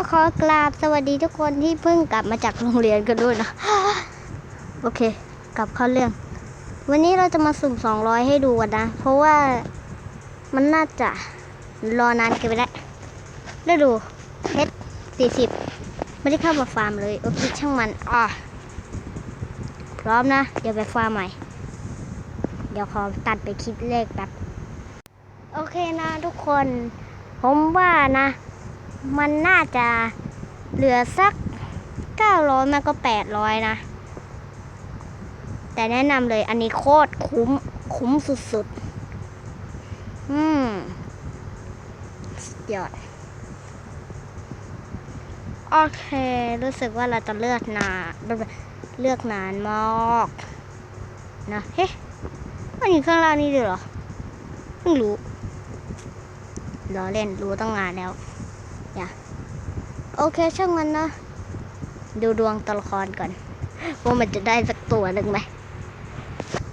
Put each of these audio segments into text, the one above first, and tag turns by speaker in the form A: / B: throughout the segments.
A: ก็ขอกราบสวัสดีทุกคนที่เพิ่งกลับมาจากโรงเรียนกันด้วยนะ โอเค กลับเข้าเรื่อง วันนี้เราจะมาสุ่ม 200 ให้ดูกันนะ เพราะว่ามันน่าจะรอนานเกินไปแล้วได้ดูเพชร40ไม่ได้เข้ามาฟาร์มเลย โอเค ช่างมันอะพร้อมนะ เดี๋ยวไปฟาร์มใหม่ เดี๋ยวขอตัดไปคลิปเลขแบบ โอเคนะทุกคน ผมว่านะ มันน่าจะเหลือสัก 900มันก็ 800 นะ แต่แนะนำเลยอันนี้โคตรคุ้ม คุ้มสุดๆ อืมยอด โอเค รู้สึกว่าเราจะเลือกนานเลือกนานมากนะเฮ้มันอยู่ข้างล่างนี่ด้วยเหรอเพิ่รู้รอเล่นรู้ตั้งนานแล้ว อย่าโอเคช่างมันนะดูดวงตัวละครก่อน ว่ามันจะได้สักตัวหนึ่งไหม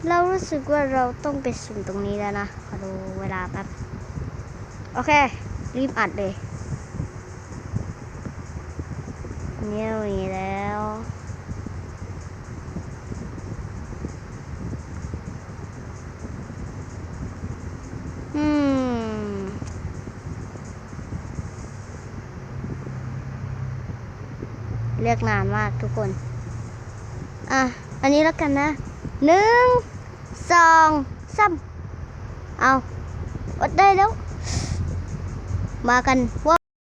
A: เรารู้สึกว่าเราต้องไปสุ่มตรงนี้แล้วนะ ขอดูเวลาแป๊บ โอเค รีบอัดเลยเนี่ยมีแล้วอืม เลือกนานมากทุกคน อะ อันนี้แล้วกันนะหนึ่งสองสามเอาอดได้แล้ว มากันว่า